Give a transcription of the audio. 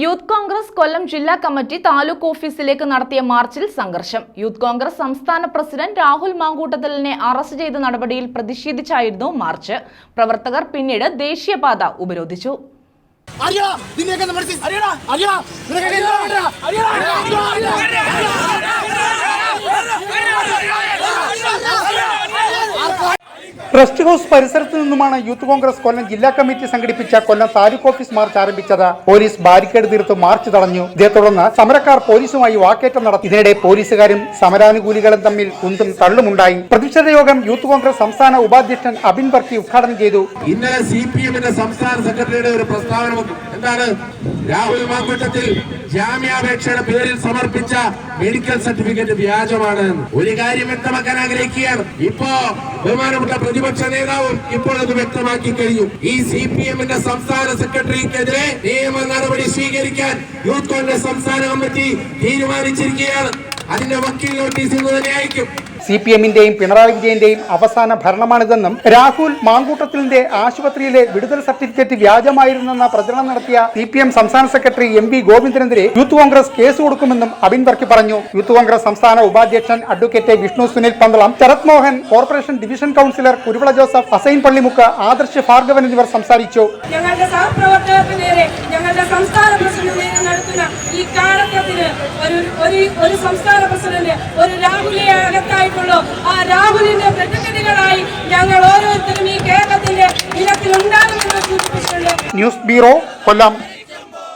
Youth Congress കൊല്ലം ജില്ലാ committee taluk ഓഫീസിലേക്ക് നടത്തിയ മാർച്ചിൽ സംഘർഷം. യൂത്ത് കോൺഗ്രസ് സംസ്ഥാന പ്രസിഡന്റ് രാഹുൽ മാങ്കൂട്ടത്തലിനെ അറസ്റ്റ് ചെയ്ത നടപടിയിൽ പ്രതിഷേധിച്ചായിരുന്നു മാർച്ച്. പ്രവർത്തകർ പിന്നീട് ദേശീയപാത ഉപരോധിച്ചു. ട്രസ്റ്റ് ഹൗസ് പരിസരത്ത് നിന്നുമാണ് യൂത്ത് കോൺഗ്രസ് കൊല്ലം ജില്ലാ കമ്മിറ്റി സംഘടിപ്പിച്ച കൊല്ലം താലൂക്ക് ഓഫീസ് മാർച്ച് ആരംഭിച്ചത്. പോലീസ് ബാരിക്കേഡ് തീർത്ത് മാർച്ച് തടഞ്ഞു. ഇതേ തുടർന്ന് സമരക്കാർ പോലീസുമായി വാക്കേറ്റം നടത്തി. ഇതിനിടെ പോലീസുകാരും സമരാനുകൂലികളും തമ്മിൽ കുന്തും തള്ളുമുണ്ടായി. പ്രതിഷേധ യോഗം യൂത്ത് കോൺഗ്രസ് സംസ്ഥാന ഉപാധ്യക്ഷൻ അബിൻ ബർക്കി ഉദ്ഘാടനം ചെയ്തു. ഇന്നലെ സംസ്ഥാന സെക്രട്ടറിയുടെ ഒരു പ്രസ്താവന എന്താണ്? രാഹുൽ മാങ്കൂട്ടത്തിൽ ജാമ്യാപേക്ഷയുടെ പേരിൽ സമർപ്പിച്ച മെഡിക്കൽ സർട്ടിഫിക്കറ്റ് വ്യാജമാണ്. ഒരു കാര്യം വ്യക്തമാക്കാൻ ആഗ്രഹിക്കുകയാണ്. ഇപ്പോ ബഹുമാനപ്പെട്ട പ്രതിപക്ഷ നേതാവും ഇപ്പോൾ അത് വ്യക്തമാക്കി കഴിഞ്ഞു. ഈ സി പി എമ്മിന്റെ സംസ്ഥാന സെക്രട്ടറിക്കെതിരെ നിയമ നടപടി സ്വീകരിക്കാൻ യൂത്ത് കോൺഗ്രസ് സംസ്ഥാന കമ്മിറ്റി തീരുമാനിച്ചിരിക്കുകയാണ്. അതിന്റെ വക്കീൽ നോട്ടീസ് അയക്കും സി പി എമ്മിന്റെയും പിണറായി വിജയന്റെയും അവസാന ഭരണമാണിതെന്നും രാഹുൽ മാങ്കൂട്ടത്തിലിന്റെ ആശുപത്രിയിലെ വിടുതൽ സർട്ടിഫിക്കറ്റ് വ്യാജമായിരുന്നെന്ന പ്രചരണം നടത്തിയ സി പി എം സംസ്ഥാന സെക്രട്ടറി എം വി ഗോവിന്ദനെതിരെ യൂത്ത് കോൺഗ്രസ് കേസ് കൊടുക്കുമെന്നും അബിൻ വർക്കി പറഞ്ഞു. യൂത്ത് കോൺഗ്രസ് സംസ്ഥാന ഉപാധ്യക്ഷൻ advocate Vishnu Sunil Pandalam Sarath Mohan corporation division councillor Kuruvila Joseph Asain Pallimukku Adarsh Bhargavan എന്നിവർ സംസാരിച്ചു. ഞങ്ങളുടെ ഞങ്ങളുടെ സംസ്ഥാന പ്രസിഡന്റ് നടത്തുന്ന ഈ ഒരു ഒരു ഒരു സംസ്ഥാന പ്രസിഡന്റ് ഒരു രാഹുലിനെ അകത്തായിട്ടുള്ളൂ. ആ രാഹുലിന്റെ പ്രതിനിധികളായി ഞങ്ങൾ ഓരോരുത്തരും ഈ കേരളത്തിന്റെ ഇനത്തിൽ ഉണ്ടാകുമെന്ന് സൂചിപ്പിച്ചിട്ടുണ്ട്. News bureau Kollam.